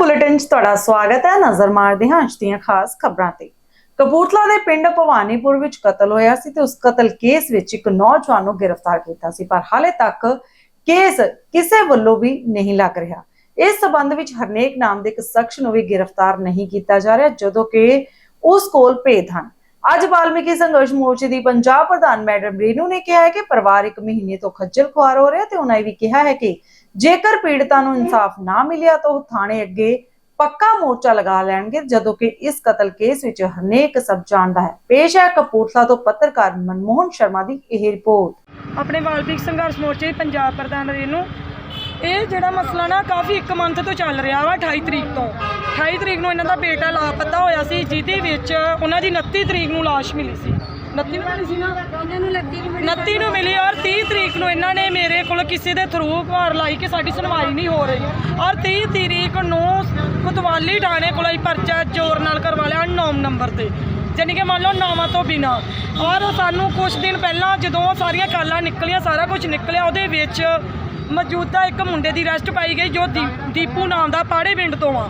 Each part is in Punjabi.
ਬੁਲੇਟਿਨ 'ਚ ਤੁਹਾਡਾ ਸਵਾਗਤ ਹੈ। ਨਜ਼ਰ ਮਾਰਦੇ ਹਾਂ ਅੱਜ ਦੀਆਂ ਖਾਸ ਖਬਰਾਂ ਤੇ। ਕਪੂਰਥਲਾ ਦੇ ਪਿੰਡ ਭਵਾਨੀਪੁਰ ਵਿੱਚ ਕਤਲ ਹੋਇਆ ਸੀ ਤੇ ਉਸ ਕਤਲ ਕੇਸ ਵਿੱਚ ਇੱਕ ਨੌਜਵਾਨ ਨੂੰ ਗ੍ਰਿਫਤਾਰ ਕੀਤਾ ਸੀ, ਪਰ ਹਾਲੇ ਤੱਕ ਕੇਸ ਕਿਸੇ ਵੱਲੋਂ ਵੀ ਨਹੀਂ ਲੱਗ ਰਿਹਾ। ਇਸ ਸਬੰਧ ਵਿੱਚ ਹਰਨੇਕ ਨਾਮ ਦੇ ਇੱਕ ਸ਼ਖਸ ਨੂੰ ਵੀ ਗ੍ਰਿਫਤਾਰ ਨਹੀਂ ਕੀਤਾ ਜਾ ਰਿਹਾ, ਜਦੋਂ ਕਿ ਉਸ ਕੋਲ ਭੇਦ ਹਨ। ਅੱਜ ਵਾਲਮੀਕੀ ਸੰਘਰਸ਼ ਮੋਰਚੇ ਦੀ ਪੰਜਾਬ ਪ੍ਰਧਾਨ ਮੈਡਮ ਰੇਨੂ ਨੇ ਕਿਹਾ ਹੈ ਕਿ ਪਰਿਵਾਰ ਇੱਕ ਮਹੀਨੇ ਤੋਂ ਖੱਜਲ ਖੁਆਰ ਹੋ ਰਿਹਾ ਤੇ ਉਹਨਾਂ ਇਹ ਵੀ ਕਿਹਾ ਹੈ ਕਿ ਜੇਕਰ ਪੀੜਤਾਂ ਨੂੰ ਇਨਸਾਫ ਨਾ ਮਿਲਿਆ ਤਾਂ ਉਹ ਥਾਣੇ ਅੱਗੇ ਪੱਕਾ ਮੋਰਚਾ ਲਗਾ ਲੈਣਗੇ ਜਦੋਂ ਕਿ ਇਸ ਕਤਲ ਕੇਸ ਵਿੱਚ ਹਰਨੇਕ ਸਭ ਜਾਣਦਾ ਹੈ। ਪੇਸ਼ ਹੈ ਕਪੂਰਥਲਾ ਤੋਂ ਪੱਤਰਕਾਰ ਮਨਮੋਹਨ ਸ਼ਰਮਾ ਦੀ ਇਹ ਰਿਪੋਰਟ। ਆਪਣੇ ਵਾਲਪੀਕ ਸੰਘਰਸ਼ ਮੋਰਚੇ ਪੰਜਾਬ ਪ੍ਰਧਾਨ ਰੇਨੂ ਇਹ ਜਿਹੜਾ ਮਸਲਾ ਨਾ ਕਾਫੀ ਇੱਕ ਮੰਥ ਤੋਂ ਚੱਲ ਰਿਹਾ ਵਾ 28 ਤਰੀਕ ਤੋਂ। 28 ਤਰੀਕ ਨੂੰ ਇਹਨਾਂ ਦਾ ਬੇਟਾ ਲਾਪਤਾ ਹੋਇਆ ਸੀ ਜਿਹਦੇ ਵਿੱਚ ਉਹਨਾਂ ਦੀ 29 ਤਰੀਕ ਨੂੰ ਲਾਸ਼ ਮਿਲੀ ਸੀ। 29 ਨੂੰ ਮਿਲੀ ਸੀ ਨਾ? ਉਹਨਾਂ ਨੂੰ ਲੱਗੀ ਨੂੰ 29 ਨੂੰ ਮਿਲੀ ਔਰ 30 ਤਰੀਕ ਨੂੰ ਇਹਨਾਂ ਨੇ ਮੇਰੇ ਕੋਲ ਕਿਸੇ ਦੇ ਥਰੂ ਘਰ ਲਾਈ ਕਿ ਸਾਡੀ ਸੁਣਵਾਈ ਨਹੀਂ ਹੋ ਰਹੀ। ਔਰ 30 ਤਰੀਕ ਨੂੰ ਕੁਤਵਾਲੀ ਥਾਣੇ ਕੋਲ ਹੀ ਪਰਚਾ ਜ਼ੋਰ ਨਾਲ ਕਰਵਾ ਲਿਆ ਨੌਮ ਨੰਬਰ ਤੇ। ਜਾਣੀ ਕਿ ਮੰਨ ਲਓ ਨਾਵਾਂ ਤੋਂ ਬਿਨਾ। ਔਰ ਸਾਨੂੰ ਕੁਝ ਦਿਨ ਪਹਿਲਾਂ ਜਦੋਂ ਸਾਰੀਆਂ ਕਾਲਾਂ ਨਿਕਲੀਆਂ ਸਾਰਾ ਕੁਝ ਨਿਕਲਿਆ ਉਹਦੇ ਵਿੱਚ ਮੌਜੂਦਾ ਇੱਕ ਮੁੰਡੇ ਦੀ ਅਰੈਸਟ ਪਾਈ ਗਈ ਜੋ ਦੀ- ਦੀਪੂ ਨਾਮ ਦਾ ਪਾੜੇ ਪਿੰਡ ਤੋਂ ਆ।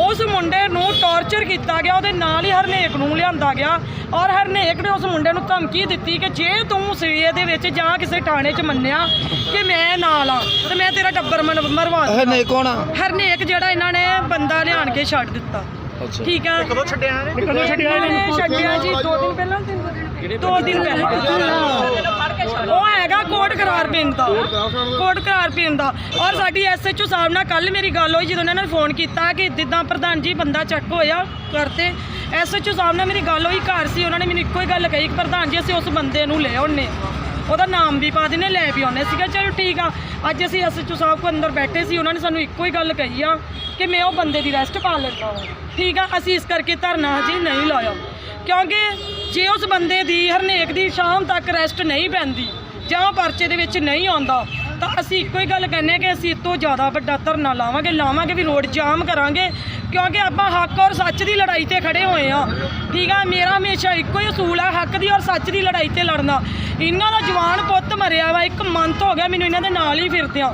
ਉਸ ਮੁੰਡੇ ਨੂੰ ਟੌਰਚਰ ਕੀਤਾ ਗਿਆ ਉਹਦੇ ਨਾਲ ਹੀ ਹਰਨੇਕ ਨੂੰ ਲਿਆਂਦਾ ਗਿਆ ਔਰ ਹਰਨੇਕ ਨੇ ਉਸ ਮੁੰਡੇ ਨੂੰ ਧਮਕੀ ਦਿੱਤੀ ਕਿ ਜੇ ਤੂੰ ਸਵੇਰ ਦੇ ਵਿੱਚ ਜਾਂ ਕਿਸੇ ਥਾਣੇ 'ਚ ਮੰਨਿਆ ਕਿ ਮੈਂ ਨਾਲ ਆ ਤੇ ਮੈਂ ਤੇਰਾ ਟੱਬਰ ਮਨ- ਮਰਵਾ ਇਹ ਨਹੀਂ ਕੌਣ ਆ? ਹਰਨੇਕ ਜਿਹੜਾ ਇਹਨਾਂ ਨੇ ਬੰਦਾ ਲਿਆਣ ਕੇ ਛੱਡ ਦਿੱਤਾ। ਅੱਛਾ। ਠੀਕ ਆ? ਕਦੋਂ ਛੱਡਿਆ ਕਦੋਂ ਛੱਡਿਆ ਇਹਨਾਂ ਨੇ ਛੱਡਿਆ ਜੀ ਦੋ ਦਿਨ ਪਹਿਲਾਂ ਦੋ ਦਿਨ ਪਹਿਲਾਂ। ਉਹ ਹੈਗਾ ਕੋਟ ਕਰਾਰ ਪਿੰਡ ਦਾ। ਕੋਟ ਕਰਾਰ ਪਿੰਡ ਦਾ। ਔਰ ਸਾਡੀ ਐਸਐਚਓ ਸਾਹਿਬ ਨਾਲ ਕੱਲ ਮੇਰੀ ਗੱਲ ਹੋਈ ਜਦੋਂ ਉਹਨਾਂ ਨੇ ਫੋਨ ਕੀਤਾ ਕਿ ਜਿੱਦਾਂ ਪ੍ਰਧਾਨ ਜੀ ਬੰਦਾ ਚੱਕ ਹੋਇਆ ਕਰਤੇ। ਐਸਐਚਓ ਸਾਹਿਬ ਨਾਲ ਮੇਰੀ ਗੱਲ ਹੋਈ ਘਰ ਸੀ ਉਹਨਾਂ ਨੇ ਮੈਨੂੰ ਇੱਕੋ ਹੀ ਗੱਲ ਕਹੀ ਕਿ ਪ੍ਰਧਾਨ ਜੀ ਅਸੀਂ ਉਸ ਬੰਦੇ ਨੂੰ ਲੈ ਆਉਣੇ ਉਹਦਾ ਨਾਮ ਵੀ ਪਾ ਦਿੰਨੇ ਲੈ ਵੀ ਆਉਣੇ ਸੀਗਾ ਚਲੋ ਠੀਕ ਆ। ਅੱਜ ਅਸੀਂ ਐਸਐਚਓ ਸਾਹਿਬ ਕੋ ਅੰਦਰ ਬੈਠੇ ਸੀ ਉਹਨਾਂ ਨੇ ਸਾਨੂੰ ਇੱਕੋ ਹੀ ਗੱਲ ਕਹੀ ਆ ਕਿ ਮੈਂ ਉਹ ਬੰਦੇ ਦੀ ਰੈਸਟ ਪਾ ਲੈਂਦਾ ਹਾਂ। ਠੀਕ ਆ ਅਸੀਂ ਇਸ ਕਰਕੇ ਧਰਨਾ ਹਜੇ ਨਹੀਂ ਲਾਇਆ। ਕਿਉਂਕਿ ਜੇ ਉਸ ਬੰਦੇ ਦੀ ਹਰਨੇਕ ਦੀ ਸ਼ਾਮ ਤੱਕ ਰੈਸਟ ਨਹੀਂ ਪੈਂਦੀ ਜਾਂ ਪਰਚੇ ਦੇ ਵਿੱਚ ਨਹੀਂ ਆਉਂਦਾ, ਤਾਂ ਅਸੀਂ ਇੱਕੋ ਹੀ ਗੱਲ ਕਹਿੰਦੇ ਹਾਂ ਕਿ ਅਸੀਂ ਇਸ ਤੋਂ ਜ਼ਿਆਦਾ ਵੱਡਾ ਧਰਨਾ ਲਾਵਾਂਗੇ ਲਾਵਾਂਗੇ ਵੀ ਰੋਡ ਜਾਮ ਕਰਾਂਗੇ, ਕਿਉਂਕਿ ਆਪਾਂ ਹੱਕ ਔਰ ਸੱਚ ਦੀ ਲੜਾਈ ਤੇ ਖੜੇ ਹੋਏ ਆ ਠੀਕ ਆ, ਮੇਰਾ ਹਮੇਸ਼ਾ ਇੱਕੋ ਹੀ ਅਸੂਲ ਆ ਹੱਕ ਦੀ ਔਰ ਸੱਚ ਦੀ ਲੜਾਈ ਤੇ ਲੜਨਾ। ਇਹਨਾਂ ਦਾ ਜਵਾਨ ਪੁੱਤ ਮਰਿਆ ਵਾ, ਇੱਕ ਮੰਥ ਹੋ ਗਿਆ ਮੈਨੂੰ ਇਹਨਾਂ ਦੇ ਨਾਲ ਹੀ ਫਿਰਦਿਆਂ।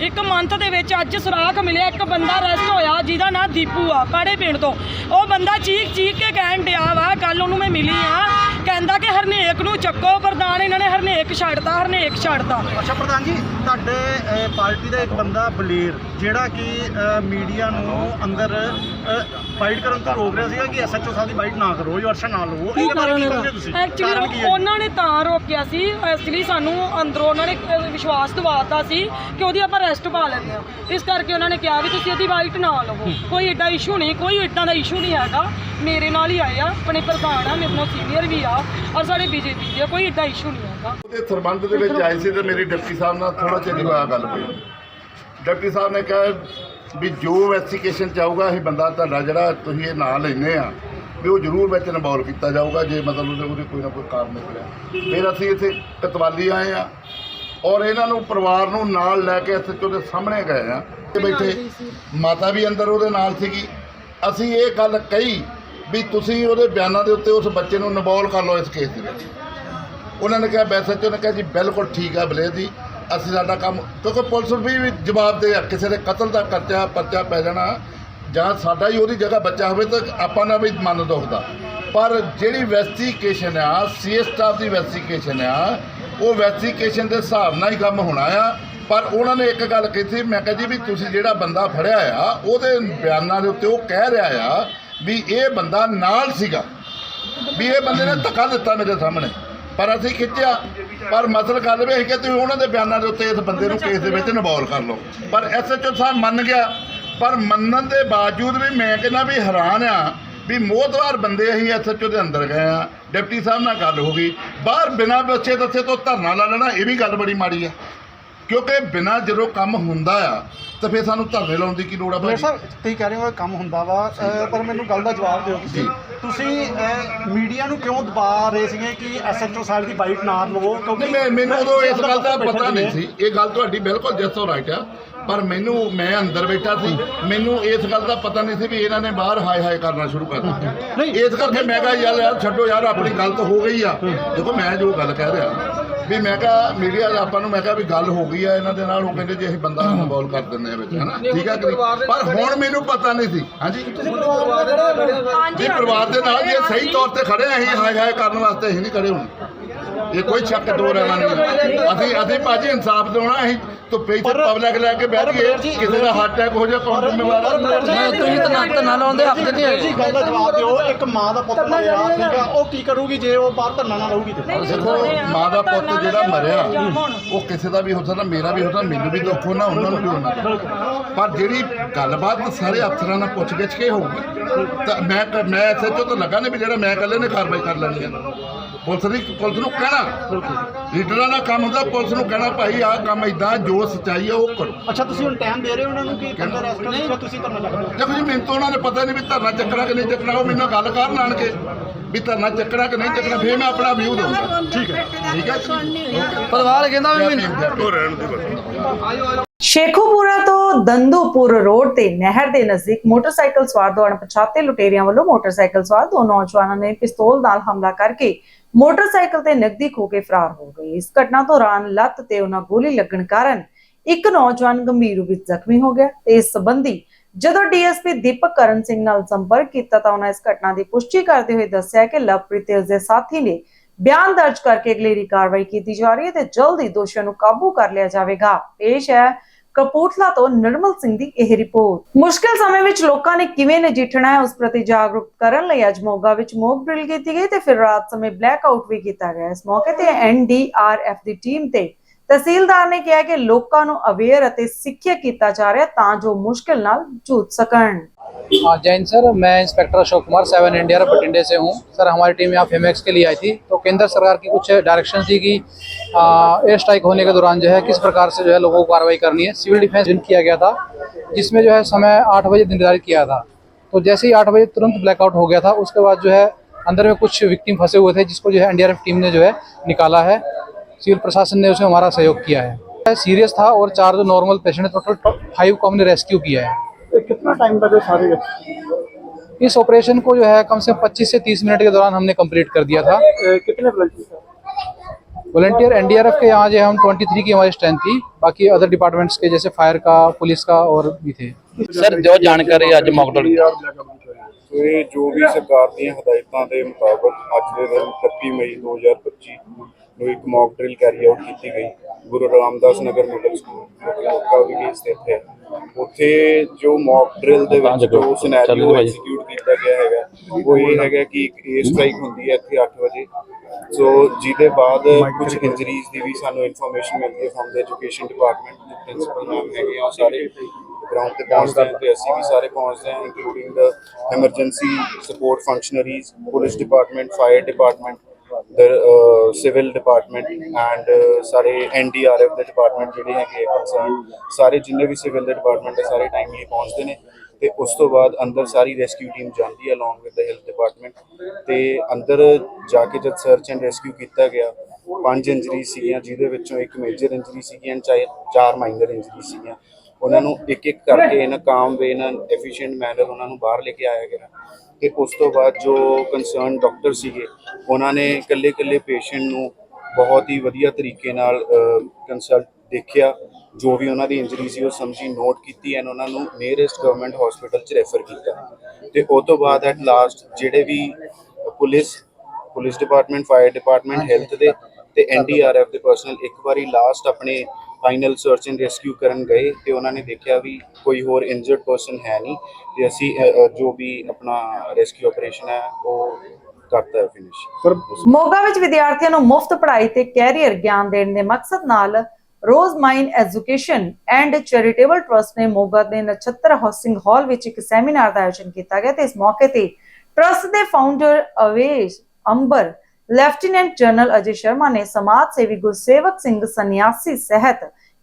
ਇੱਕ ਮੰਥ ਦੇ ਵਿੱਚ ਅੱਜ ਸੁਰਾਖ ਮਿਲਿਆ, ਇੱਕ ਬੰਦਾ ਅਰੈਸਟ ਹੋਇਆ, ਜਿਹਦਾ ਨਾਂ ਦੀਪੂ ਆ, ਪਾੜੇ ਪਿੰਡ ਤੋਂ। ਉਹ ਬੰਦਾ ਚੀਕ ਚੀਕ ਕੇ ਕਹਿਣ ਡਿਆ ਵਾ ਕੱਲ ਉਹਨੂੰ ਮੈਂ ਮਿਲੀ ਆ। ਕਹਿੰਦਾ ਕਿ ਹਰਨੇਕ ਨੂੰ ਚੱਕੋ, ਪ੍ਰਧਾਨ ਇਹਨਾਂ ਨੇ ਹਰਨੇਕ ਛੱਡਤਾ ਹਰਨੇਕ ਛੱਡਤਾ। ਅੱਛਾ, ਪ੍ਰਧਾਨ ਜੀ, ਤੁਹਾਡੇ ਪਾਰਟੀ ਦਾ ਇੱਕ ਬੰਦਾ ਬਲੇਰ, ਜਿਹੜਾ ਕਿ ਮੀਡੀਆ ਨੂੰ ਅੰਦਰ ਫਾਈਟ ਕਰਨ ਤੋਂ ਰੋਕ ਰਿਹਾ ਸੀਗਾ ਕਿ ਐਸਐਚਓ ਸਾਹਿਬ ਦੀ ਬਾਈਟ ਨਾ ਕਰੋ ਜਾਂ ਅਰਸ਼ਾ ਨਾ ਲਵੋ। ਇਹਦੇ ਬਾਰੇ ਕੀ ਕਹਿੰਦੇ ਤੁਸੀਂ? ਕਾਰਨ ਕੀ ਐਕਚੁਅਲੀ ਹੈ ਉਹਨਾਂ ਨੇ ਤਾਂ ਰੋਕਿਆ ਸੀ। ਐਕਚੁਅਲੀ ਸਾਨੂੰ ਅੰਦਰੋਂ ਉਹਨਾਂ ਨੇ ਅਹ, ਵਿਸ਼ਵਾਸ ਦਿਵਾਤਾ ਸੀ ਕਿ ਉਹਦੀ ਆਪਾਂ ਰੈਸਟ ਪਾ ਲੈਂਦੇ ਹਾਂ। ਇਸ ਕਰਕੇ ਉਹਨਾਂ ਨੇ ਕਿਹਾ ਵੀ ਤੁਸੀਂ ਇਹਦੀ ਵਾਈਟ ਨਾ ਲਵੋ। ਕੋਈ ਏਡਾ ਇਸ਼ੂ ਨਹੀਂ ਕੋਈ ਇਦਾਂ ਦਾ ਇਸ਼ੂ ਨਹੀਂ ਹੈਗਾ। ਮੇਰੇ ਨਾਲ ਹੀ ਆਏ ਆ ਆਪਣੇ ਪ੍ਰਧਾਨ ਆ ਮੇਰੇ ਨਾਲ ਸੀਨੀਅਰ ਵੀ ਆ ਔਰ ਸਾਡੇ ਬੀਜੇਪੀ ਦੇ ਆ, ਕੋਈ ਏਡਾ ਇਸ਼ੂ ਨਹੀਂ ਹੈਗਾ। ਉਹਦੇ ਸਰਬੰਧ ਦੇ ਵਿੱਚ ਆਏ ਸੀ ਤੇ ਮੇਰੀ ਡਿਪਟੀ ਸਾਹਿਬ ਨਾਲ ਥੋੜਾ ਚਿਰ ਹੀ ਹੋਇਆ ਗੱਲ ਹੋਈ। ਡਿਪਟੀ ਸਾਹਿਬ ਨੇ ਕਿਹਾ ਵੀ ਜੋ ਇਨਵੈਸਟੀਗੇਸ਼ਨ ਚਾਹੂਗਾ ਇਹ ਬੰਦਾ ਤੁਹਾਡਾ ਜਿਹੜਾ ਤੁਸੀਂ ਇਹ ਨਾਂ ਲੈਨੇ ਆ, ਵੀ ਉਹ ਜ਼ਰੂਰ ਵਿੱਚ ਇਨਵੋਲ ਕੀਤਾ ਜਾਊਗਾ, ਜੇ ਮਤਲਬ ਉਹਦੇ ਉਹਦੇ ਕੋਈ ਨਾ ਕੋਈ ਕਾਰਨ ਨਿਕਲਿਆ। ਫਿਰ ਅਸੀਂ ਇੱਥੇ ਕਤਵਾਲੀ ਆਏ ਆ ਔਰ ਇਹਨਾਂ ਨੂੰ ਪਰਿਵਾਰ ਨੂੰ ਨਾਲ ਲੈ ਕੇ ਐਸਐਚਓ ਦੇ ਸਾਹਮਣੇ ਗਏ ਆ ਬੈਠੇ ਮਾਤਾ ਵੀ ਅੰਦਰ ਉਹਦੇ ਨਾਲ ਸੀਗੀ। ਅਸੀਂ ਇਹ ਗੱਲ ਕਹੀ ਵੀ ਤੁਸੀਂ ਉਹਦੇ ਬਿਆਨਾਂ ਦੇ ਉੱਤੇ ਉਸ ਬੱਚੇ ਨੂੰ ਇਨਵੋਲ ਕਰ ਲਓ ਇਸ ਕੇਸ ਦੇ ਵਿੱਚ। ਉਹਨਾਂ ਨੇ ਕਿਹਾ, ਬੈਸਐਚਓ ਨੇ ਕਿਹਾ, ਜੀ ਬਿਲਕੁਲ ਠੀਕ ਆ ਬਲੇ ਜੀ। ਅਸੀਂ ਸਾਡਾ ਕੰਮ, ਕਿਉਂਕਿ ਪੁਲਿਸ ਵੀ ਵੀ ਜਵਾਬ ਦੇ ਆ, ਕਿਸੇ ਦੇ ਕਤਲ ਦਾ ਕਰਚਾ ਪਰਚਾ ਪੈ ਜਾਣਾ, ਜਾਂ ਸਾਡਾ ਹੀ ਉਹਦੀ ਜਗ੍ਹਾ ਬੱਚਾ ਹੋਵੇ ਤਾਂ ਆਪਾਂ ਨਾਲ ਵੀ ਮਨ ਦੁਖਦਾ ਪਰ ਜਿਹੜੀ ਇਨਵੈਸਟੀਗੇਸ਼ਨ ਆ ਸੀਐਸ ਸਟਾਫ ਦੀ ਇਨਵੈਸਟੀਗੇਸ਼ਨ ਆ, ਉਹ ਇਨਵੈਸਟੀਗੇਸ਼ਨ ਦੇ ਹਿਸਾਬ ਨਾਲ ਹੀ ਕੰਮ ਹੋਣਾ ਆ। ਪਰ ਉਹਨਾਂ ਨੇ ਇੱਕ ਗੱਲ ਕੀਤੀ, ਮੈਂ ਕਿਹਾ ਜੀ ਵੀ ਤੁਸੀਂ ਜਿਹੜਾ ਬੰਦਾ ਫੜਿਆ ਆ, ਉਹਦੇ ਬਿਆਨਾਂ ਦੇ ਉੱਤੇ ਉਹ ਕਹਿ ਰਿਹਾ ਆ ਵੀ ਇਹ ਬੰਦਾ ਨਾਲ ਸੀਗਾ। ਵੀ ਇਹ ਬੰਦੇ ਨੇ ਧੱਕਾ ਦਿੱਤਾ ਮੇਰੇ ਸਾਹਮਣੇ। ਪਰ ਅਸੀਂ ਖਿੱਚਿਆ। ਪਰ ਮਸਲ ਗੱਲ ਵੀ ਇਹ ਕਿ ਤੁਸੀਂ ਉਹਨਾਂ ਦੇ ਬਿਆਨਾਂ ਦੇ ਉੱਤੇ ਇਸ ਬੰਦੇ ਨੂੰ ਕੇਸ ਦੇ ਵਿੱਚ ਇਨਵੋਲ ਕਰ ਲਓ। ਪਰ ਐਸਐਚਓ ਸਾਹਿਬ ਮੰਨ ਗਿਆ। ਪਰ ਮੰਨਣ ਦੇ ਬਾਵਜੂਦ ਵੀ ਮੈਂ ਕਹਿੰਦਾ ਵੀ ਹੈਰਾਨ ਆ ਵੀ ਮੋਹਤਵਾਰ ਬੰਦੇ ਅਸੀਂ ਐਸਐਚਓ ਦੇ ਅੰਦਰ ਗਏ ਆ। ਡਿਪਟੀ ਸਾਹਿਬ ਨਾਲ ਗੱਲ ਹੋ ਗਈ। ਬਾਹਰ ਬਿਨਾਂ ਬੱਚੇ ਦੱਸੇ ਤੋਂ ਧਰਨਾ ਲਾ ਲੈਣਾ ਇਹ ਵੀ ਗੱਲ ਬੜੀ ਮਾੜੀ ਆ। ਕਿਉਂਕਿ ਬਿਨਾਂ ਜਦੋਂ ਕੰਮ ਹੁੰਦਾ ਆ ਤਾਂ ਫਿਰ ਸਾਨੂੰ ਧਰਨੇ ਲਾਉਣ ਦੀ ਕੀ ਲੋੜ ਆ ਭਾਜੀ? ਸਾਹਿਬ ਤੁਸੀਂ ਕਹਿ ਰਹੇ ਹੋ ਕੰਮ ਹੁੰਦਾ ਵਾ ਪਰ ਮੈਨੂੰ ਗੱਲ ਦਾ ਜਵਾਬ ਦਿਓ ਤੁਸੀਂ। ਤੁਸੀਂ ਮੀਡੀਆ ਨੂੰ ਕਿਉਂ ਦਬਾ ਰਹੇ ਸੀਗੇ ਕਿ ਐਸਐਚਓ ਸਾਹਿਬ ਦੀ ਬਾਈਟ ਨਾ ਲਵੋ? ਨਹੀਂ ਮੈਂ ਮੈਨੂੰ ਉਦੋਂ ਇਸ ਗੱਲ ਦਾ ਪਤਾ ਨਹੀਂ ਸੀ। ਇਹ ਗੱਲ ਤੁਹਾਡੀ ਬਿਲਕੁਲ ਜਸੋ ਰਾਈਟ ਆ। ਪਰ ਮੈਨੂੰ ਮੈਂ ਅੰਦਰ ਬੈਠਾ ਸੀ। ਮੈਨੂੰ ਇਸ ਗੱਲ ਦਾ ਪਤਾ ਨਹੀਂ ਸੀ ਵੀ ਇਹਨਾਂ ਨੇ ਬਾਹਰ ਹਾਏ ਹਾਏ ਕਰਨਾ ਸ਼ੁਰੂ ਕਰ ਦਿੱਤਾ ਇਸ ਕਰਕੇ ਮੈਂ ਕਿਹਾ ਯਾਰ ਯਾਰ ਛੱਡੋ ਯਾਰ ਆਪਣੀ ਗੱਲ ਤਾਂ ਹੋ ਗਈ ਆ। ਦੇਖੋ ਮੈਂ ਜੋ ਗੱਲ ਕਹਿ ਰਿਹਾ ਵੀ ਮੈਂ ਕਿਹਾ ਮੀਡੀਆ ਦਾ ਆਪਾਂ ਨੂੰ ਮੈਂ ਕਿਹਾ ਵੀ ਗੱਲ ਹੋ ਗਈ ਆ ਇਹਨਾਂ ਦੇ ਨਾਲ ਉਹ ਕਹਿੰਦੇ ਜੀ ਅਸੀਂ ਬੰਦਾ ਇਨਵੋਲ ਕਰ ਦਿੰਦੇ ਆ ਵਿੱਚ ਹਨਾ? ਠੀਕ ਹੈ ਕਿ ਨਹੀਂ? ਪਰ ਹੁਣ ਮੈਨੂੰ ਪਤਾ ਨਹੀਂ ਸੀ ਹਾਂਜੀ? ਪਰਿਵਾਰ ਦੇ ਨਾਲ ਜੇ ਸਹੀ ਤੌਰ ਤੇ ਖੜੇ ਆ, ਅਸੀਂ ਹਾਏ ਹਾਏ ਕਰਨ ਵਾਸਤੇ ਅਸੀਂ ਨਹੀਂ ਖੜੇ ਹੁਣ। ਇਹ ਕੋਈ ਸ਼ੱਕ ਦੋ ਰਹਿਣਾ ਨਹੀਂ ਅਸੀਂ ਅਸੀਂ ਭਾਜੀ ਇਨਸਾਫ ਦਿਵਾਉਣਾ ਅਸੀਂ ਧੁੱਪੇ ਇੱਥੇ ਪਬਲਿਕ ਲੈ ਕੇ ਬੈਠ ਗਏ ਕਿਸੇ ਦਾ ਹਾਰਟ ਅਟੈਕ ਹੋ ਜਾ ਕੌਣ ਜ਼ਿੰਮੇਵਾਰ ਆ? ਮੈਂ ਤਾਂ ਨਾ ਨਾ ਲਾਉਂਦੇ ਹੱਥ ਨਹੀਂ ਹੈਗੇ। ਗੱਲ ਦਾ ਜਵਾਬ ਦਿਓ। ਇੱਕ ਮਾਂ ਦਾ ਪੁੱਤ ਮਰਿਆ ਠੀਕ ਆ? ਉਹ ਕੀ ਕਰੂਗੀ ਜੇ ਉਹ ਬਾਹਰ ਧਰਨਾ ਨਾ ਰਹੂਗੀ ਤੇ? ਦੇਖੋ ਮਾਂ ਦਾ ਪੁੱਤ ਜਿਹੜਾ ਮਰਿਆ ਉਹ ਕਿਸੇ ਦਾ ਵੀ ਹੋ ਸਕਦਾ ਮੇਰਾ ਵੀ ਹੋ ਸਕਦਾ ਮੈਨੂੰ ਵੀ ਦੁੱਖ ਹੋਣਾ ਉਹਨਾਂ ਨੂੰ ਵੀ ਹੋਣਾ। ਪਰ ਜਿਹੜੀ ਗੱਲਬਾਤ ਸਾਰੇ ਅਫਸਰਾਂ ਨਾਲ ਪੁੱਛ ਗਿੱਛ ਕੇ ਹੋਊਗੀ ਤਾਂ ਮੈਂ ਮੈਂ ਐਸਐਚਓ ਤਾਂ ਲੱਗਾ ਨਹੀਂ ਵੀ ਜਿਹੜਾ ਮੈਂ ਇਕੱਲੇ ਨੇ ਕਾਰਵਾਈ ਕਰ ਲੈਣੀ ਹੈ ਪੁਲਿਸ ਦੀ ਪੁਲਿਸ ਨੂੰ ਕਹਿਣਾ। ਲੀਡਰਾਂ ਦਾ ਕੰਮ ਹੁੰਦਾ ਪੁਲਿਸ ਨੂੰ ਕਹਿਣਾ ਭਾਈ ਆਹ ਕੰਮ ਇਦਾਂ ਜੋ ਸੱਚਾਈ ਹੈ ਉਹ ਕਰੋ। ਅੱਛਾ ਤੁਸੀਂ ਹੁਣ ਟਾਈਮ ਦੇ ਰਹੇ ਹੋ ਉਹਨਾਂ ਨੂੰ ਕਿ ਬੰਦਾ ਰੈਸਟ ਕਰੋ ਜਾਂ ਤੁਸੀਂ ਧਰਨਾ ਚੱਕਣਾ? ਦੇਖੋ ਜੀ ਮੈਨੂੰ ਤਾਂ ਉਹਨਾਂ ਨੇ ਪਤਾ ਨਹੀਂ ਵੀ ਧਰਨਾ ਚੱਕਣਾ ਕਿ ਨਹੀਂ ਚੱਕਣਾ ਉਹ ਮੈਨੂੰ ਗੱਲ ਕਰਨ ਆਣ ਕੇ ਵੀ ਧਰਨਾ ਚੱਕਣਾ ਕਿ ਨਹੀਂ ਚੱਕਣਾ ਫੇਰ ਮੈਂ ਆਪਣਾ ਵਿਊ ਦਊਂਗਾ। ਠੀਕ ਹੈ। ਠੀਕ ਹੈ ਪਰਿਵਾਰ ਕਹਿੰਦਾ ਵੀ ਮੈਨੂੰ ਰਹਿਣ ਦੀ ਬਸ। ਸ਼ੇਖੂਪੁਰਾ ਤੋਂ ਦੰਦੂਪੁਰ ਰੋਡ ਤੇ ਨਹਿਰ ਦੇ ਨਜ਼ਦੀਕ ਮੋਟਰਸਾਈਕਲ ਸਵਾਰ ਦੋ ਅਣਪਛਾਤੇ ਲੁਟੇਰਿਆਂ ਵੱਲੋਂ ਮੋਟਰਸਾਈਕਲ ਸਵਾਰ ਦੋ ਨੌਜਵਾਨਾਂ ਨੇ ਪਿਸਤੌਲ ਨਾਲ ਹਮਲਾ ਕਰਕੇ ਮੋਟਰਸਾਈਕਲ ਤੇ ਨਕਦੀ ਖੋ ਕੇ ਫਰਾਰ ਹੋ ਗਏ। ਇਸ ਘਟਨਾ ਦੌਰਾਨ ਲੱਤ ਤੇ ਉਹਨਾਂ ਗੋਲੀ ਲੱਗਣ ਕਾਰਨ ਇੱਕ ਨੌਜਵਾਨ ਗੰਭੀਰ ਰੂਪ ਵਿੱਚ ਜ਼ਖਮੀ ਹੋ ਗਿਆ ਤੇ ਇਸ ਸੰਬੰਧੀ ਜਦੋਂ ਡੀਐਸਪੀ ਦੀਪਕ ਕਰਨ ਸਿੰਘ ਨਾਲ ਸੰਪਰਕ ਕੀਤਾ ਤਾਂ ਉਹਨਾਂ ਇਸ ਘਟਨਾ ਦੀ ਪੁਸ਼ਟੀ ਕਰਦੇ ਹੋਏ ਦੱਸਿਆ ਕਿ ਲਵਪ੍ਰੀਤ ਤੇ ਉਸਦੇ ਸਾਥੀ ਨੇ ਬਿਆਨ ਦਰਜ ਕਰਕੇ ਅਗਲੇਰੀ ਕਾਰਵਾਈ ਕੀਤੀ ਜਾ ਰਹੀ ਹੈ ਤੇ ਜਲਦੀ ਦੋਸ਼ੀਆਂ ਨੂੰ ਕਾਬੂ ਕਰ ਲਿਆ ਜਾਵੇਗਾ। ਪੇਸ਼ ਹੈ ਕਪੂਰਥਲਾ ਤੋਂ ਨਿਰਮਲ ਸਿੰਘ ਦੀ ਇਹ ਰਿਪੋਰਟ। ਮੁਸ਼ਕਿਲ ਸਮੇਂ ਵਿੱਚ ਲੋਕਾਂ ਨੇ ਕਿਵੇਂ ਨਜਿੱਠਣਾ ਹੈ, ਉਸ ਪ੍ਰਤੀ ਜਾਗਰੂਕ ਕਰਨ ਲਈ ਅੱਜ ਮੋਗਾ ਵਿੱਚ ਮੋਕ ਡਰਿਲ ਕੀਤੀ ਗਈ ਤੇ ਫਿਰ ਰਾਤ ਸਮੇਂ ਬਲੈਕ ਆਊਟ ਵੀ ਕੀਤਾ ਗਿਆ। ਇਸ ਮੌਕੇ ਤੇ ਐਨਡੀਆਰਐਫ ਦੀ ਟੀਮ ਤੇ ਤਹਿਸੀਲਦਾਰ ਨੇ ਕਿਹਾ ਕਿ ਲੋਕਾਂ ਨੂੰ ਅਵੇਅਰ ਅਤੇ ਸਿੱਖਿਆ ਕੀਤਾ ਜਾ ਰਿਹਾ ਤਾਂ ਜੋ ਮੁਸ਼ਕਿਲ ਨਾਲ ਜੂਝ ਸਕਣ। हाँ जैन सर, मैं inspector Ashok Kumar seven India बठिंडे से हूँ। सर, हमारी टीम यहाँ फेमेक्स के लिए आई थी। तो केंद्र सरकार की कुछ डायरेक्शन थी कि एयर स्ट्राइक होने के दौरान जो है, किस प्रकार से जो है लोगों को कार्रवाई करनी है। सिविल डिफेंस दिन किया गया था, जिसमें जो है समय आठ बजे निर्धारित किया था। तो जैसे ही आठ बजे तुरंत ब्लैकआउट हो गया था, उसके बाद जो है अंदर में कुछ विक्टिम फंसे हुए थे, जिसको जो है एनडीआरएफ टीम ने जो है निकाला है। सिविल प्रशासन ने उसमें हमारा सहयोग किया है। सीरियस था और चार जो नॉर्मल पेशेंट टोटल फाइव को हमने रेस्क्यू किया है। कितना टाइम लगे सारे इस ऑपरेशन को जो है कम से कम 25 से 30 मिनट के दौरान हमने कंप्लीट कर दिया था कितने वॉलेंटियर एनडीआरएफ के यहाँ जो है हम 23 की हमारी स्ट्रेंथ थी बाकी अदर डिपार्टमेंट्स के जैसे फायर का पुलिस का और भी थे ਸਰ ਜੋ ਜਾਣਕਾਰੀ ਅੱਜ ਮੌਕਡਲ ਸੋ ਇਹ ਜੋ ਵੀ ਸਰਕਾਰ ਦੀਆਂ ਹਦਾਇਤਾਂ ਦੇ ਮੁਤਾਬਕ ਅੱਜ ਦੇ ਦਿਨ 31 ਮਈ 2025 ਨੂੰ ਇੱਕ ਮੌਕ ਡਰਿਲ ਕੈਰੀ ਆਊਟ ਕੀਤੀ ਗਈ। ਗੁਰੂ ਰਾਮਦਾਸ ਨਗਰ ਮਿਡਲ ਸਕੂਲ ਜੋ ਕਿ ਮੋਗਾ ਵਿਖੇ ਸਥਿਤ ਹੈ ਉੱਥੇ ਜੋ ਮੌਕ ਡਰਿਲ ਦੇ ਵਿੱਚ ਜੋ ਸਿਨੈਰੀਓ ਐਗਜ਼ੀਕਿਊਟ ਕੀਤਾ ਗਿਆ ਹੈਗਾ ਉਹ ਇਹ ਹੈਗਾ ਕਿ ਇੱਕ ਏਅਰ ਸਟ੍ਰਾਈਕ ਹੁੰਦੀ ਹੈ ਇੱਥੇ 8 ਵਜੇ। ਸੋ ਜਿਹਦੇ ਬਾਅਦ ਕੁਝ ਇੰਜਰੀਜ਼ ਦੀ ਵੀ ਸਾਨੂੰ ਇਨਫੋਰਮੇਸ਼ਨ ਮਿਲਦੀ ਹੈ ਫਰਮ ਦ ਐਜੂਕੇਸ਼ਨ ਡਿਪਾਰਟਮੈਂਟ ਦੇ ਪ੍ਰਿੰਸੀਪਲ ਮੈਮ ਹੈਗੇ ਆ ਸਾਰੇ ਗਰਾਊਂਡ ਤੇ ਪਹੁੰਚਦੇ ਤੇ ਅਸੀਂ ਵੀ ਸਾਰੇ ਪਹੁੰਚਦੇ ਹਾਂ including the emergency support functionaries police department fire department civil department and ਸਾਰੇ ਐਨਡੀਆਰਐਫ ਦੇ ਡਿਪਾਰਟਮੈਂਟ ਜਿਹੜੇ ਹੈਗੇ ਕੰਸਰਨ ਸਾਰੇ ਜਿੰਨੇ ਵੀ ਸਿਵਲ ਦੇ ਡਿਪਾਰਟਮੈਂਟ ਹੈ ਸਾਰੇ ਟਾਈਮਲੀ ਪਹੁੰਚਦੇ ਨੇ ਤੇ ਉਸ ਤੋਂ ਬਾਅਦ ਅੰਦਰ ਸਾਰੀ ਰੈਸਕਿਊ ਟੀਮ ਜਾਂਦੀ ਹੈ along with the health department ਤੇ ਅੰਦਰ ਜਾ ਕੇ ਜਦ ਸਰਚ ਐਂਡ ਰੈਸਕਿਊ ਕੀਤਾ ਗਿਆ, ਪੰਜ ਇੰਜਰੀ ਸੀਗੀਆਂ, ਜਿਹਦੇ ਵਿੱਚੋਂ ਇੱਕ ਮੇਜਰ ਇੰਜਰੀ ਸੀਗੀਆਂ ਚਾਹੇ ਚਾਰ ਮਾਈਨਰ ਇੰਜਰੀ ਸੀਗੀਆਂ। ਉਹਨਾਂ ਨੂੰ ਇੱਕ ਇੱਕ ਕਰਕੇ ਇਨ ਕਾਮ ਵੇ ਇਨ ਐਫੀਸ਼ੀਐਂਟ ਮੈਨਰ ਉਹਨਾਂ ਨੂੰ ਬਾਹਰ ਲੈ ਕੇ ਆਇਆ ਗਿਆ। ਤੇ ਉਸ ਤੋਂ ਬਾਅਦ ਜੋ ਕੰਸਰਨ ਡਾਕਟਰ ਸੀਗੇ, ਉਹਨਾਂ ਨੇ ਇਕੱਲੇ ਇਕੱਲੇ ਪੇਸ਼ੈਂਟ ਨੂੰ ਬਹੁਤ ਹੀ ਵਧੀਆ ਤਰੀਕੇ ਨਾਲ ਕੰਸਲਟ ਦੇਖਿਆ। ਜੋ ਵੀ ਉਹਨਾਂ ਦੀ ਇੰਜਰੀ ਸੀ, ਉਹ ਸਮਝੀ ਨੋਟ ਕੀਤੀ ਐਂਡ ਉਹਨਾਂ ਨੂੰ ਨੀਅਰੈਸਟ ਗਵਰਨਮੈਂਟ ਹਸਪੀਟਲ 'ਚ ਰੈਫਰ ਕੀਤਾ। ਤੇ ਉਹ ਤੋਂ ਬਾਅਦ ਐਟ ਲਾਸਟ ਜਿਹੜੇ ਵੀ police police department fire department health ਦੇ ਤੇ ਐਨਡੀਆਰਐਫ ਦੇ ਪਰਸਨਲ ਇੱਕ ਵਾਰੀ ਲਾਸਟ ਆਪਣੇ ਫਾਈਨਲ ਸਰਚ ਐਂਡ ਰੈਸਕਿਊ ਕਰਨ ਗਏ ਤੇ ਉਹਨਾਂ ਨੇ ਦੇਖਿਆ ਵੀ ਕੋਈ ਹੋਰ ਇੰਜਰਡ ਪਰਸਨ ਹੈ ਨਹੀਂ ਤੇ ਅਸੀਂ ਜੋ ਵੀ ਆਪਣਾ ਰੈਸਕਿਊ ਆਪਰੇਸ਼ਨ ਹੈ ਉਹ ਕਰਤਾ ਹੈ ਫਿਨਿਸ਼ ਮੋਗਾ ਵਿੱਚ ਵਿਦਿਆਰਥੀਆਂ ਨੂੰ ਮੁਫਤ ਪੜ੍ਹਾਈ ਤੇ ਕੈਰੀਅਰ ਗਿਆਨ ਦੇਣ ਦੇ ਮਕਸਦ ਨਾਲ rose mine education and charitable trust ਨੇ ਮੋਗਾ ਦੇ ਨਛੱਤਰ ਹਾਊਸਿੰਗ ਹਾਲ ਵਿੱਚ ਇੱਕ ਸੈਮੀਨਾਰ ਦਾ ਆਯੋਜਨ ਕੀਤਾ ਗਿਆ ਤੇ ਇਸ ਮੌਕੇ ਤੇ ਟਰਸਟ ਦੇ founder Avesh Amber lieutenant general Ajay Sharma ने समाज सेवी गुरसेवक सिंह सन्यासी सहित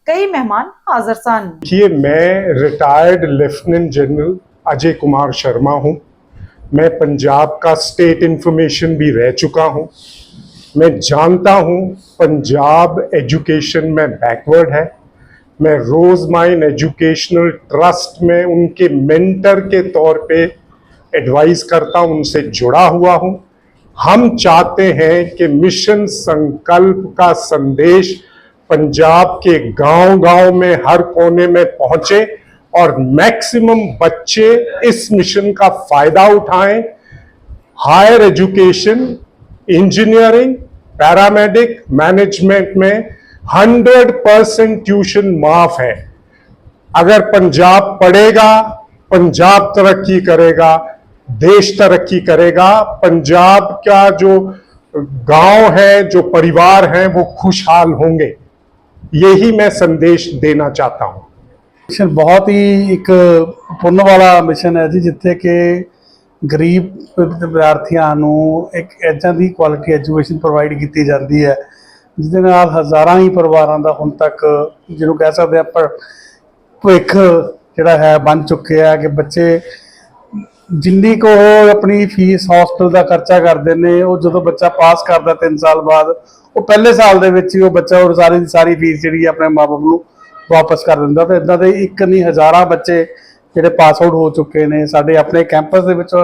कई मेहमान हाजिर सन। ये मैं retired lieutenant general Ajay Kumar Sharma हूँ। मैं पंजाब का स्टेट इंफॉर्मेशन भी रह चुका हूँ। मैं जानता हूँ पंजाब एजुकेशन में बैकवर्ड है। मैं रोज माइन एजुकेशनल ट्रस्ट में उनके मेंटर के तौर पे एडवाइस करता हूँ, उनसे जुड़ा हुआ हूँ। हम चाहते हैं कि मिशन संकल्प का संदेश पंजाब के गांव-गांव में, हर कोने में पहुँचे और मैक्सिमम बच्चे इस मिशन का फ़ायदा उठाएँ। Higher education, engineering, paramedic management में 100 परसेंट ट्यूशन माफ़ है। अगर पंजाब पढ़ेगा, पंजाब तरक्की करेगा देश तरक्की करेगा पंजाब का जो गांव है जो परिवार हैं वो खुशहाल होंगे यही मैं संदेश देना चाहता हूं ਮਿਸ਼ਨ ਬਹੁਤ ਹੀ ਇੱਕ ਪੁੰਨ ਵਾਲਾ ਮਿਸ਼ਨ ਹੈ ਜੀ ਜਿੱਥੇ ਕਿ ਗਰੀਬ ਵਿਦਿਆਰਥੀਆਂ ਨੂੰ ਇੱਕ ਇੱਦਾਂ ਦੀ ਕੁਆਲਿਟੀ ਐਜੂਕੇਸ਼ਨ ਪ੍ਰੋਵਾਈਡ ਕੀਤੀ ਜਾਂਦੀ ਹੈ ਜਿਹਦੇ ਨਾਲ ਹਜ਼ਾਰਾਂ ਹੀ ਪਰਿਵਾਰਾਂ ਦਾ ਹੁਣ ਤੱਕ ਜਿਹਨੂੰ ਕਹਿ ਸਕਦੇ ਆਪਾਂ ਭਵਿੱਖ ਜਿਹੜਾ ਹੈ ਬਣ ਚੁੱਕਿਆ ਕਿ ਬੱਚੇ ਜਿੰਨੀ ਕੋ ਉਹ ਆਪਣੀ ਫੀਸ ਹਸਪਤਾਲ ਦਾ ਖਰਚਾ ਕਰਦੇ ਨੇ, ਉਹ ਜਦੋਂ ਬੱਚਾ ਪਾਸ ਕਰਦਾ 3 ਸਾਲ ਬਾਅਦ, ਉਹ ਪਹਿਲੇ ਸਾਲ ਦੇ ਵਿੱਚ ਹੀ ਉਹ ਬੱਚਾ ਉਹ ਸਾਰੀ ਦੀ ਸਾਰੀ ਫੀਸ ਜਿਹੜੀ ਹੈ ਆਪਣੇ ਮਾਪੇ ਨੂੰ ਵਾਪਸ ਕਰ ਦਿੰਦਾ ਤੇ ਇਦਾਂ ਦੇ ਇੱਕ ਨਹੀਂ ਹਜ਼ਾਰਾਂ ਬੱਚੇ ਜਿਹੜੇ ਪਾਸ ਆਊਟ ਹੋ ਚੁੱਕੇ ਨੇ। ਸਾਡੇ ਆਪਣੇ ਕੈਂਪਸ ਦੇ ਵਿੱਚ